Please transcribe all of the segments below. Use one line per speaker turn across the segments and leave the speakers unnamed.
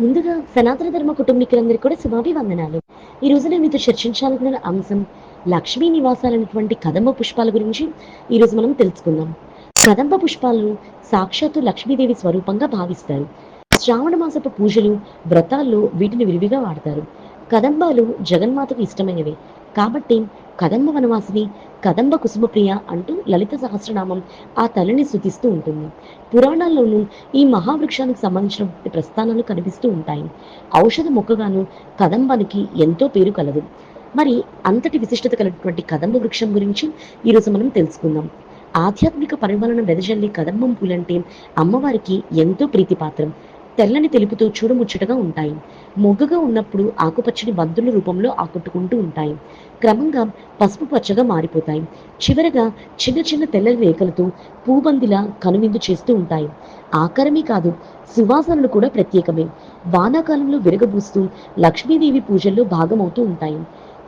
ముందుగా సనాతన ధర్మ కుటుంబీకులందరికీ కూడా శుభాభివందనాలు. ఈ రోజు నేను మీతో చర్చించాలనుకున్న అంశం లక్ష్మీ నివాసాలైనటువంటి కదంబ పుష్పాల గురించి ఈ రోజు మనం తెలుసుకుందాం. కదంబ పుష్పాలను సాక్షాత్తు లక్ష్మీదేవి స్వరూపంగా భావిస్తారు. శ్రావణ మాసపు పూజలు వ్రతాల్లో వీటిని విరివిగా వాడతారు. కదంబాలు జగన్మాతకు ఇష్టమైనవి. కాబట్టి కదంబ వనవాసిని కదంబ కుసుమప్రియ అంటూ లలిత సహస్రనామం ఆ తల్లిని శుతిస్తూ ఉంటుంది. పురాణాల్లోనూ ఈ మహావృక్షానికి సంబంధించిన ప్రస్థానాలు కనిపిస్తూ ఉంటాయి. ఔషధ మొక్కగాను కదంబానికి ఎంతో పేరు కలదు. మరి అంతటి విశిష్టత కలిగినటువంటి కదంబ వృక్షం గురించి ఈరోజు మనం తెలుసుకుందాం. ఆధ్యాత్మిక పరిపాలన వెదజల్లి కదంబం పూలంటే అమ్మవారికి ఎంతో ప్రీతిపాత్రం. తెల్లని తెలుపుతో చూడముచ్చటగా ఉంటాయి. మొగ్గగా ఉన్నప్పుడు ఆకుపచ్చని బంతుల రూపంలో ఆకట్టుకుంటూ ఉంటాయి. క్రమంగా పసుపు పచ్చగా మారిపోతాయి. చివరగా చిన్న చిన్న తెల్లని రేఖలతో పూబందిలా కనువిందు చేస్తూ ఉంటాయి. ఆకారమే కాదు సువాసనలు కూడా ప్రత్యేకమే. వానాకాలంలో విరగబూస్తూ లక్ష్మీదేవి పూజల్లో భాగమవుతూ ఉంటాయి.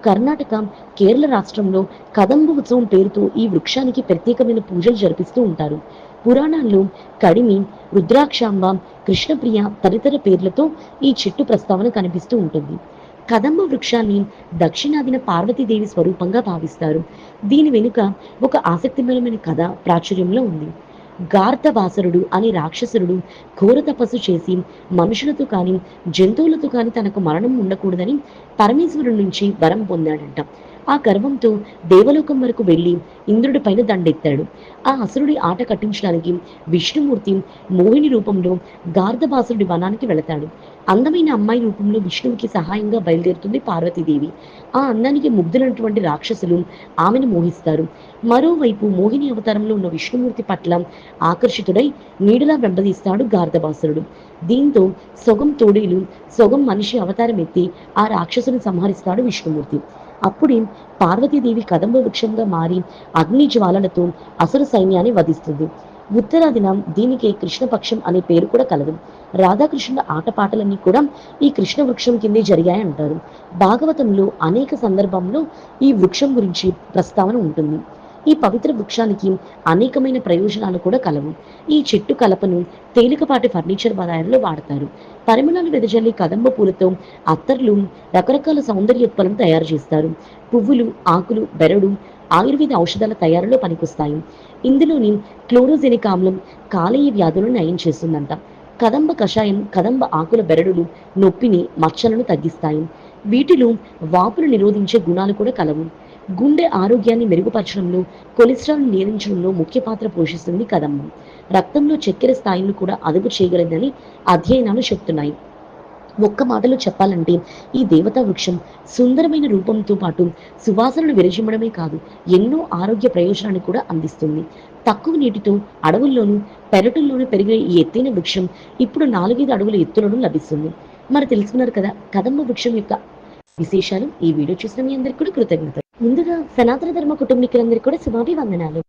కర్ణాటక కేరళ రాష్ట్రంలో కదంబ ఉత్సవం పేరుతో ఈ వృక్షానికి ప్రత్యేకమైన పూజలు జరిపిస్తూ ఉంటారు. పురాణాల్లో కడిమి రుద్రాక్షాంబ కృష్ణప్రియ తదితర పేర్లతో ఈ చెట్టు ప్రస్తావన కనిపిస్తూ ఉంటుంది. కదంబ వృక్షాన్ని దక్షిణాదిన పార్వతీదేవి స్వరూపంగా భావిస్తారు. దీని వెనుక ఒక ఆసక్తికరమైన కథ ప్రాచుర్యంలో ఉంది. గార్ధవాసరుడు అనే రాక్షసుడు ఘోర తపస్సు చేసి మనుషులతో కానీ జంతువులతో కానీ తనకు మరణం ఉండకూడదని పరమేశ్వరుడి నుంచి వరం పొందాడంట. ఆ గర్వంతో దేవలోకం వరకు వెళ్ళి ఇంద్రుడి పైన దండెత్తాడు. ఆ అసురుడి ఆట కట్టించడానికి విష్ణుమూర్తి మోహిని రూపంలో గార్ధబాసురుడి వనానికి వెళతాడు. అందమైన అమ్మాయి రూపంలో విష్ణువుకి సహాయంగా బయలుదేరుతుంది పార్వతీదేవి. ఆ అందానికి ముగ్ధులైనటువంటి రాక్షసులు ఆమెను మోహిస్తారు. మరోవైపు మోహిని అవతారంలో ఉన్న విష్ణుమూర్తి పట్ల ఆకర్షితుడై నీడలా వెంబడిస్తాడు గార్ధబాసురుడు దీంతో సొగం తోడేలు సొగం మనిషి అవతారం ఎత్తి ఆ రాక్షసుని సంహరిస్తాడు విష్ణుమూర్తి. అప్పుడే పార్వతీదేవి కదంబ వృక్షంగా మారి అగ్ని జ్వాలలతో అసుర సైన్యాన్ని వధిస్తుంది. ఉత్తరాదిన దీనికి కృష్ణపక్షం అనే పేరు కూడా కలదు. రాధాకృష్ణుల ఆటపాటలన్నీ కూడా ఈ కృష్ణ వృక్షం కిందే జరిగాయంటారు భాగవతంలో అనేక సందర్భంలో ఈ వృక్షం గురించి ప్రస్తావన ఉంటుంది. ఈ పవిత్ర వృక్షానికి అనేకమైన ప్రయోజనాలు కూడా కలవు. ఈ చెట్టు కలపను తేలికపాటి ఫర్నిచర్ తయారీలో వాడతారు. పరిమళాలు వెదజల్లి కదంబ పూలతో అత్తర్లు రకరకాల సౌందర్యోత్పలం తయారు చేస్తారు. పువ్వులు ఆకులు బెరడు ఆయుర్వేద ఔషధాల తయారీలో పనికొస్తాయి. ఇందులోని క్లోరోజెనిక్ ఆమ్లం కాలేయ వ్యాధులను నయం చేస్తుందంట. కదంబ కషాయం కదంబ ఆకుల బెరడులు నొప్పిని మచ్చలను తగ్గిస్తాయి. వీటిలో వాపును నిరోధించే గుణాలు కూడా కలవు. గుండె ఆరోగ్యాన్ని మెరుగుపరచడంలో కొలెస్ట్రాల్ నియంత్రించడంలో ముఖ్య పాత్ర పోషిస్తుంది కదంబం రక్తంలో చక్కెర స్థాయిలను కూడా అదుపు చేయగలదని అధ్యయనాలు చెప్తున్నాయి. ఒక్క మాటలో చెప్పాలంటే ఈ దేవతా వృక్షం సుందరమైన రూపంతో పాటు సువాసనను విరజిమ్మడమే కాదు ఎన్నో ఆరోగ్య ప్రయోజనాన్ని కూడా అందిస్తుంది. తక్కువ నీటితో అడవుల్లోనూ పెరటుల్లోనూ పెరిగే ఈ ఎత్తైన వృక్షం ఇప్పుడు నాలుగైదు అడుగుల ఎత్తులను లభిస్తుంది. మరి తెలుసుకున్నారు కదా కదంబ వృక్షం యొక్క విశేషాలు. ఈ వీడియో చూసిన మీ అందరికీ కూడా కృతజ్ఞతలు. ముందుగా సనాతన ధర్మ కుటుంబీకులందరికీ కూడా శుభాభివందనాలు.